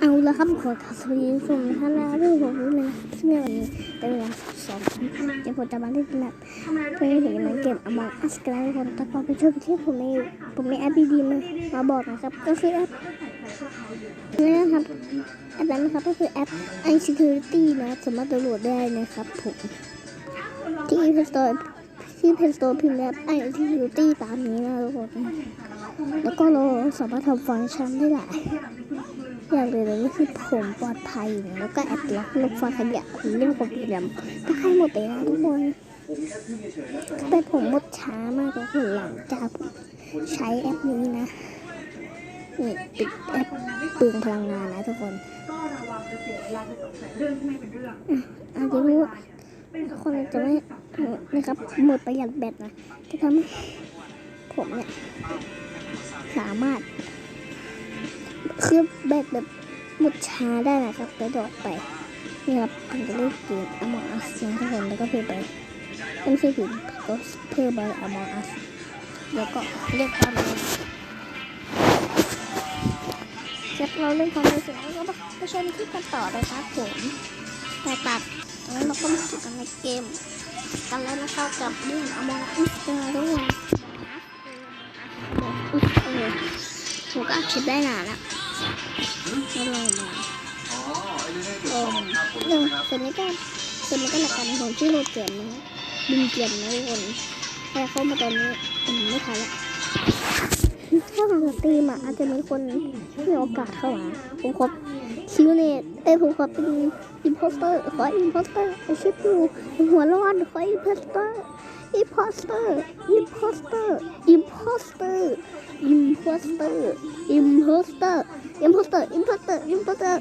เอาละครับขอทัสวีสมท่านแล้วด้วยผมรู้เลยที่ในวันนี้เป็นเวลาสองเดี๋ยวผมจะมาเล่นแบบเพื่อให้เห็นมันเกมอมองอัสกันแล้วคนแต่พอไปชมที่ผมไมีผมไมีแอปดีๆมามาบอกนะครับ ก็คือแอปนี่นะครับแอปนั้นนะครับก็คือแอป iSecurity นะครับสามารถดาวน์โหลดได้นะครับผมที่ Play Store ที่ Play Store พิมพ์แอป iSecurity ตามนี้นะทุกคน แล้วก็เราสามารถทำฟังก์ชันได้หลายอย่างเลยเลยก็คือผมปลอดภัยแล้วก็แอปล็อกลบฟังขยะเรื่องความเร็วถ้าใครหมดไปนะทุกคนแต่ผมหมดช้ามากเลยหลังจากใช้แอปนี้นะนี่ปิดแอปเปลืองพลังงานนะทุกคนก็ระวังจะเสียเวลาไปสงสัยเรื่องที่ไม่เป็นเรื่องอาจจะรู้ว่าคนจะไม่นะครับหมดประหยัดแบตนะจะทำให้ผมเนี่ย สามารถเคลือแบตแบบหมดช้าได้นะครับกระโดดไป นี่ครับผมจะเล่นเกม Among Us นะทุกคนแล้วก็เพิ่มไปไม่ใช่ผิดก็เพิ่มไป Among Us แล้วก็เรียกความเร็วเสร็จเราเล่นความเร็วเสร็จแล้วก็ไปชมคลิปกันต่อเลยครับผมแต่ตัดแล้วเราก็มาสู่กันในเกม กันแล้วนะครับกับเรื่อง Among Us กันทุกคน ก็อัดคลิปได้นานแล้วก็ลองมาเออเดี๋ยวส่วนนี้ก็ส่วนนี้ก็หลักการผมชื่อโรเจนนะบินเกียนนะทุกคนแต่เข้ามาตอนนี้ผมไม่ทันละถ้าผมสตรีมอะอาจจะมีคนมีโอกาสเข้ามาผมขอคิวเนตเอ้ผมขอเป็นอิมโพสเตอร์ขออิมโพสเตอร์ไอชิปูหัวร้อนขออิมโพสเตอร์ อิมโพสเตอร์อิมโพสเตอร์อิมโพสเตอร์อิมโพสเตอร์อิมโพสเตอร์อิมโพสเตอร์อิมโพสเตอร์อิมโพสเตอร์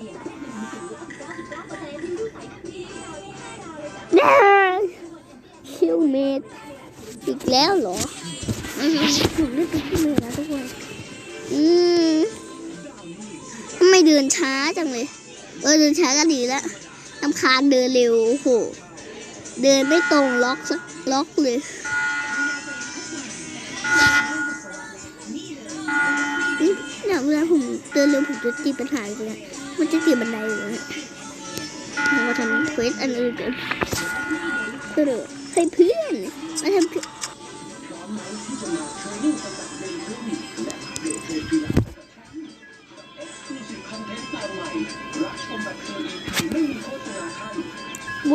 เย้คิวเมดอีกแล้วเหรออืมผมเล่นเป็นคิวเมดนะทุกคนอืมทำไมเดินช้าจังเลย เออเดินช้าก็ดีแล้วลำคาญเดินเร็วโอ้โห เดินไม่ตรงล็อกสักล็อกเลย นี่เนี่ยเวลาผมเดินเร็วผมจะตีปัญหาอยู่เลยมันจะตีบันไดอยู่เนี่ยผมมาทำเควสอันอื่นกันเพื่อให้เพื่อนมาทำ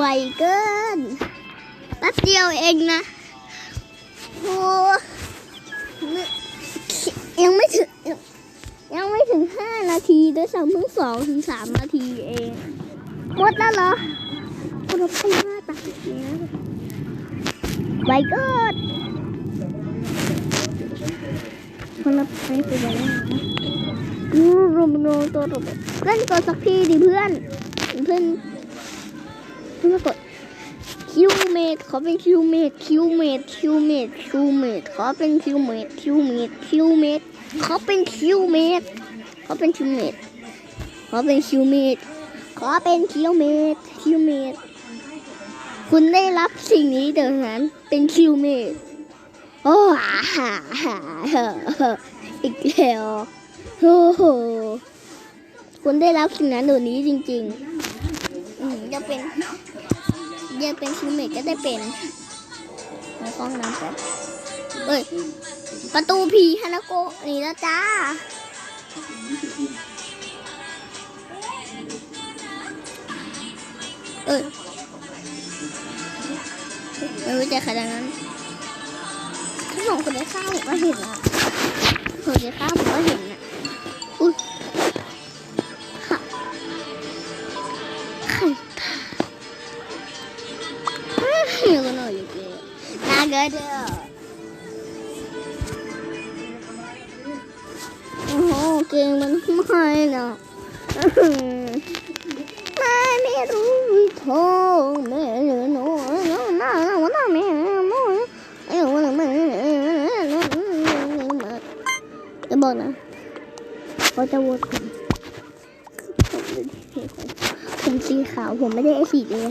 วเกินแป๊บเดียวเองนะโอ้ยังไม่ถึง ยังไม่ถึงห้านาทีด้วยซ้ำเพิ่งสองถึงสามนาทีเองหมดแล้วเหรอคุณพลาดตัดนะไวเกินคนละไปไปแล้วนะรูรวมโนตัวรบเพื่อนสักทีดิเพื่อนเพื่อน เพื่อกดคิวเมดเขาเป็นคิวเมดคิวเมดคิวเมดคิวเมดเขาเป็นคิวเมดคิวเมดคิวเมดเขาเป็นคิวเมดเขาเป็นคิวเมดเขาเป็นคิวเมดเขาเป็นคิวเมดคิวเมดคุณได้รับสิ่งนี้เดี๋ยวนั้นเป็นคิวเมดโอ้ฮ่าฮ่าฮ่าฮ่าอีกแล้วโอ้โหคุณได้รับสิ่งนั้นเดี๋ยวนี้จริงๆอืมจะเป็น จะเป็นคิวเมกก็ได้เป็นในห้องน้ำแป๊บเอ้ย ประตูผีฮานาโกะนี่แล้วจ้า เอ้ยไม่รู้จะขนาดนั้นถ้าสองคนได้ข้าวผมก็เห็นอะคนได้ข้าวผมก็เห็นอะ อุ้ยค่ะไข่ good. Oh, okay, man, mine. Mommy, Ruby, Tom, man, no, no, no, no, no, man, no, no, no, no, no, no, no, เขาจะวนผมสีขาว ผมไม่ได้สีแดง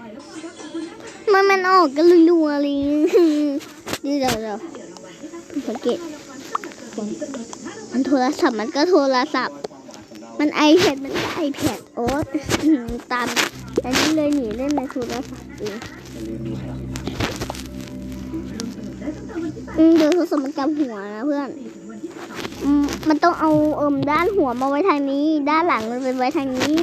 มันมันออกกันรัวๆเลยนี่เดี๋ยวเดี๋ยวสังเกตมันโทรศัพท์มันก็โทรศัพท์ มันไอแพดมันก็ไอแพดโอ๊ตตามอันนี้เลยหนีเล่นในโทรศัพท์เองอืมเดี๋ยวโทรศัพท์มันกำหัวนะเพื่อนมันต้องเอาเอิมด้านหัวมาไว้ทางนี้ ด้านหลังมันไปไว้ทางนี้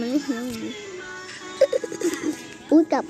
มันไม่ทำอยงนี้พูกับ